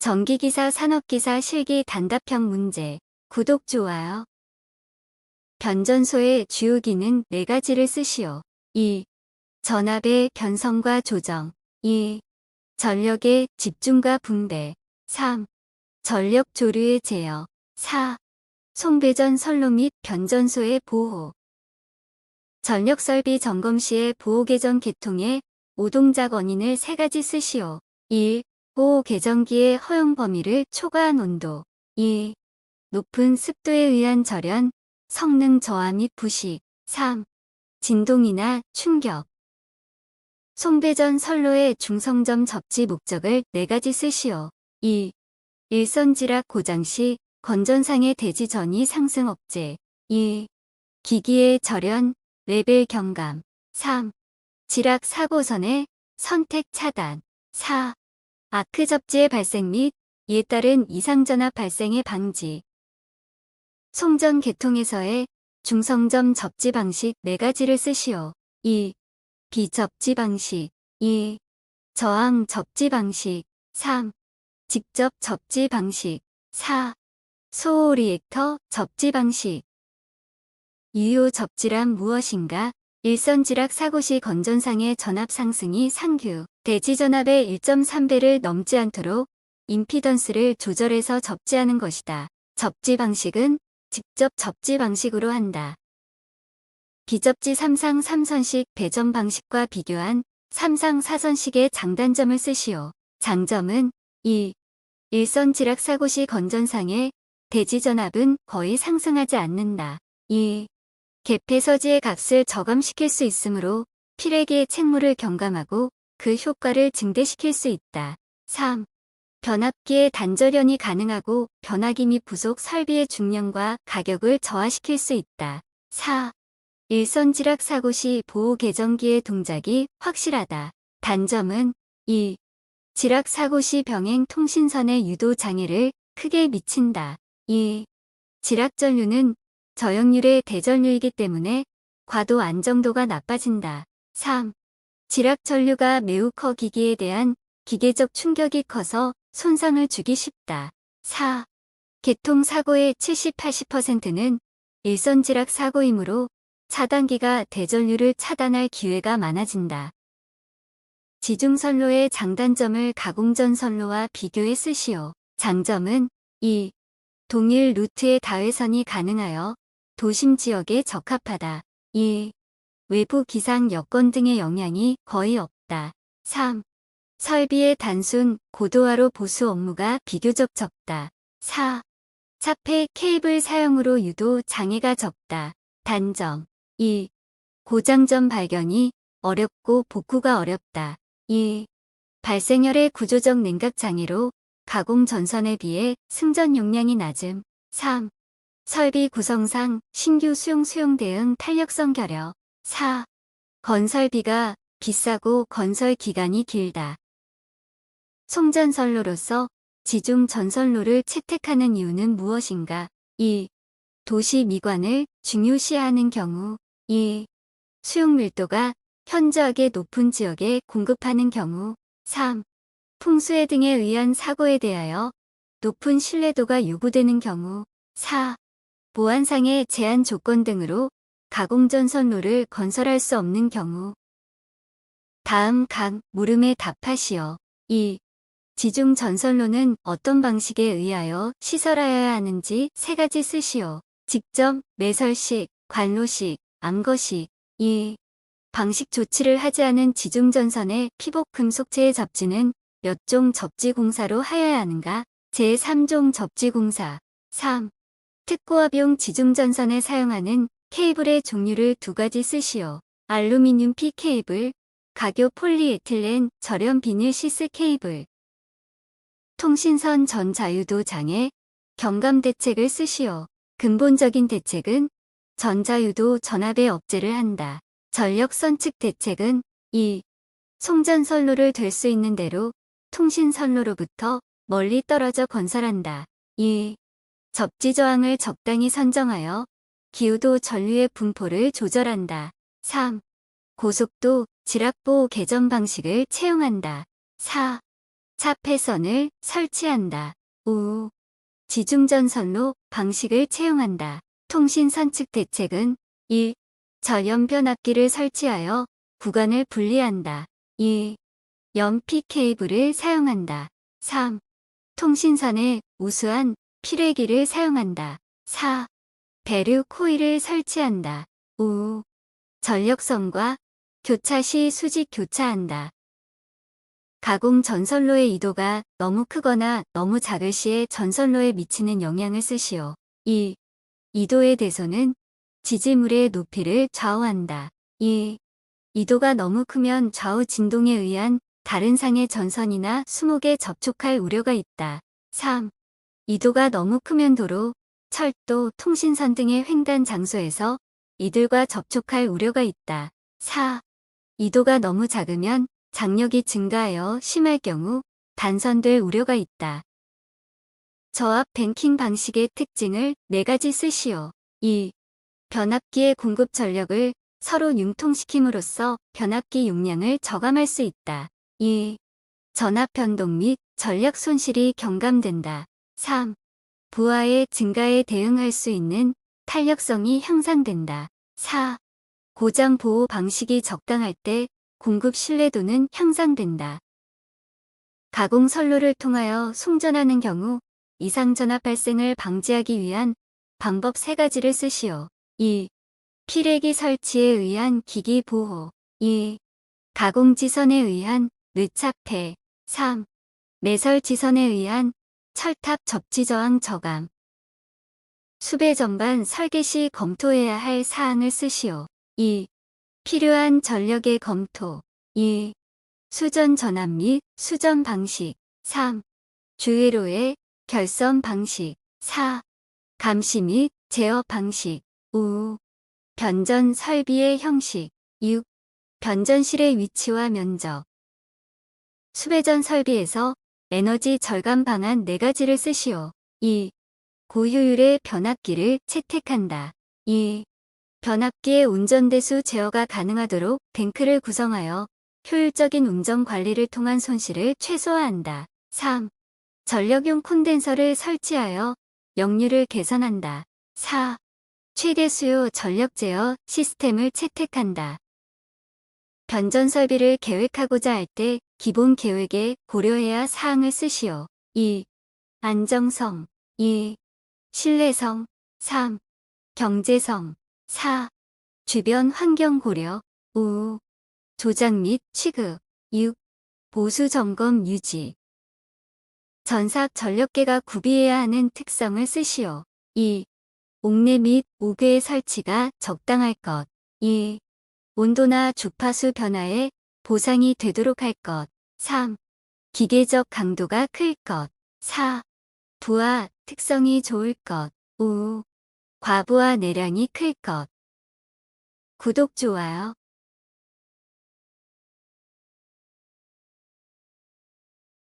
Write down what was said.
전기기사 산업기사 실기 단답형 문제. 구독, 좋아요. 변전소의 주요 기능 4가지를 쓰시오. 2. 전압의 변성과 조정. 2. 전력의 집중과 분배. 3. 전력 조류의 제어. 4. 송배전 선로 및 변전소의 보호. 전력 설비 점검 시의 보호 개전 계통의 오동작 원인을 3가지 쓰시오. 1. 보호 개전기의 허용 범위를 초과한 온도. 2. 높은 습도에 의한 절연, 성능 저하 및 부식. 3. 진동이나 충격. 송배전 선로의 중성점 접지 목적을 4가지 쓰시오. 2. 일선지락 고장 시 건전상의 대지 전이 상승 억제. 2. 기기의 절연, 레벨 경감. 3. 지락 사고선의 선택 차단. 4. 아크 접지의 발생 및 이에 따른 이상전압 발생의 방지. 송전 계통에서의 중성점 접지 방식 4가지를 쓰시오. 2. 비접지 방식 2. 저항 접지 방식 3. 직접 접지 방식 4. 소호 리액터 접지 방식 유효 접지란 무엇인가? 일선지락 사고 시 건전상의 전압 상승이 상규, 대지 전압의 1.3배를 넘지 않도록 임피던스를 조절해서 접지하는 것이다. 접지 방식은 직접 접지 방식으로 한다. 비접지 3상 3선식 배점 방식과 비교한 3상 4선식의 장단점을 쓰시오. 장점은 2. 일선 지락 사고 시 건전상의 대지 전압은 거의 상승하지 않는다. 2. 개폐서지의 값을 저감시킬 수 있으므로 필액의 책무를 경감하고 그 효과를 증대시킬 수 있다. 3. 변압기의 단절연이 가능하고 변화기 및 부속 설비의 중량과 가격을 저하시킬 수 있다. 4. 일선 지락 사고 시 보호 개전기의 동작이 확실하다. 단점은 2. 지락 사고 시 병행 통신선의 유도 장애를 크게 미친다. 2. 지락 전류는 저역률의 대전류이기 때문에 과도 안정도가 나빠진다. 3. 지락 전류가 매우 커 기기에 대한 기계적 충격이 커서 손상을 주기 쉽다. 4. 개통 사고의 70-80%는 일선 지락 사고이므로 차단기가 대전류를 차단할 기회가 많아진다. 지중선로의 장단점을 가공전 선로와 비교해 쓰시오. 장점은 2. 동일 루트의 다회선이 가능하여 도심 지역에 적합하다. 2. 외부 기상 여건 등의 영향이 거의 없다. 3. 설비의 단순, 고도화로 보수 업무가 비교적 적다. 4. 차폐 케이블 사용으로 유도 장애가 적다. 단점 2. 고장점 발견이 어렵고 복구가 어렵다. 2. 발생열의 구조적 냉각 장애로 가공 전선에 비해 승전 용량이 낮음. 3. 설비 구성상 신규 수용 수용 대응 탄력성 결여. 4. 건설비가 비싸고 건설 기간이 길다. 송전선로로서 지중 전선로를 채택하는 이유는 무엇인가? 2. 도시 미관을 중요시하는 경우 2. 수용 밀도가 현저하게 높은 지역에 공급하는 경우 3. 풍수해 등에 의한 사고에 대하여 높은 신뢰도가 요구되는 경우 4. 보안상의 제한 조건 등으로 가공전 선로를 건설할 수 없는 경우 다음 각 물음에 답하시오. 2. 지중 전선로는 어떤 방식에 의하여 시설하여야 하는지 세 가지 쓰시오. 직접, 매설식, 관로식, 암거식. 2. 방식 조치를 하지 않은 지중전선의 피복 금속체의 접지는 몇 종 접지 공사로 하여야 하는가? 제3종 접지 공사. 3. 특고압용 지중전선에 사용하는 케이블의 종류를 두 가지 쓰시오. 알루미늄 P 케이블, 가교 폴리에틸렌 절연 비닐 시스 케이블. 통신선 전 자유도 장애, 경감 대책을 쓰시오. 근본적인 대책은 전자유도 전압의 억제를 한다. 전력 선측 대책은 2. 송전선로를 될 수 있는 대로 통신선로로부터 멀리 떨어져 건설한다. 2. 접지 저항을 적당히 선정하여 기후도 전류의 분포를 조절한다. 3. 고속도 지락보호 개전 방식을 채용한다. 4. 차폐선을 설치한다. 5. 지중전선로 방식을 채용한다. 통신선측 대책은 1. 저연 변압기를 설치하여 구간을 분리한다. 2. 연피 케이블을 사용한다. 3. 통신선에 우수한 필회기를 사용한다. 4. 배류 코일을 설치한다. 5. 전력선과 교차 시 수직 교차한다. 가공 전선로의 이도가 너무 크거나 너무 작을 시에 전선로에 미치는 영향을 쓰시오. 2. 이도의 대소는 지지물의 높이를 좌우한다. 2. 이도가 너무 크면 좌우 진동에 의한 다른 상의 전선이나 수목에 접촉할 우려가 있다. 3. 이도가 너무 크면 도로, 철도, 통신선 등의 횡단 장소에서 이들과 접촉할 우려가 있다. 4. 이도가 너무 작으면 장력이 증가하여 심할 경우 단선될 우려가 있다. 저압 뱅킹 방식의 특징을 4가지 쓰시오. 2. 변압기의 공급 전력을 서로 융통시킴으로써 변압기 용량을 저감할 수 있다. 2. 전압 변동 및 전력 손실이 경감된다. 3. 부하의 증가에 대응할 수 있는 탄력성이 향상된다. 4. 고장 보호 방식이 적당할 때 공급 신뢰도는 향상된다. 가공 선로를 통하여 송전하는 경우 이상 전압 발생을 방지하기 위한 방법 3가지를 쓰시오. 1. 피레기 설치에 의한 기기 보호 2. 가공 지선에 의한 르차폐 3. 매설 지선에 의한 철탑 접지 저항 저감 수배 전반 설계 시 검토해야 할 사항을 쓰시오. 2. 필요한 전력의 검토 2. 수전 전압 및 수전 방식 3. 주회로의 결선 방식 4. 감시 및 제어 방식 5. 변전 설비의 형식 6. 변전실의 위치와 면적 수배전 설비에서 에너지 절감 방안 4가지를 쓰시오. 2. 고효율의 변압기를 채택한다. 2. 변압기의 운전대수 제어가 가능하도록 탱크를 구성하여 효율적인 운전 관리를 통한 손실을 최소화한다. 3. 전력용 콘덴서를 설치하여 역류를 개선한다. 4. 최대 수요 전력 제어 시스템을 채택한다. 변전 설비를 계획하고자 할 때 기본 계획에 고려해야 사항을 쓰시오. 2. 안정성 2. 신뢰성 3. 경제성 4. 주변 환경 고려 5. 조작 및 취급 6. 보수 점검 유지 전삭 전력계가 구비해야 하는 특성을 쓰시오. 2. 옥내 및 옥외의 설치가 적당할 것 2. 온도나 주파수 변화에 보상이 되도록 할 것 3. 기계적 강도가 클 것 4. 부하, 특성이 좋을 것. 5. 과부하 내량이 클 것. 구독, 좋아요.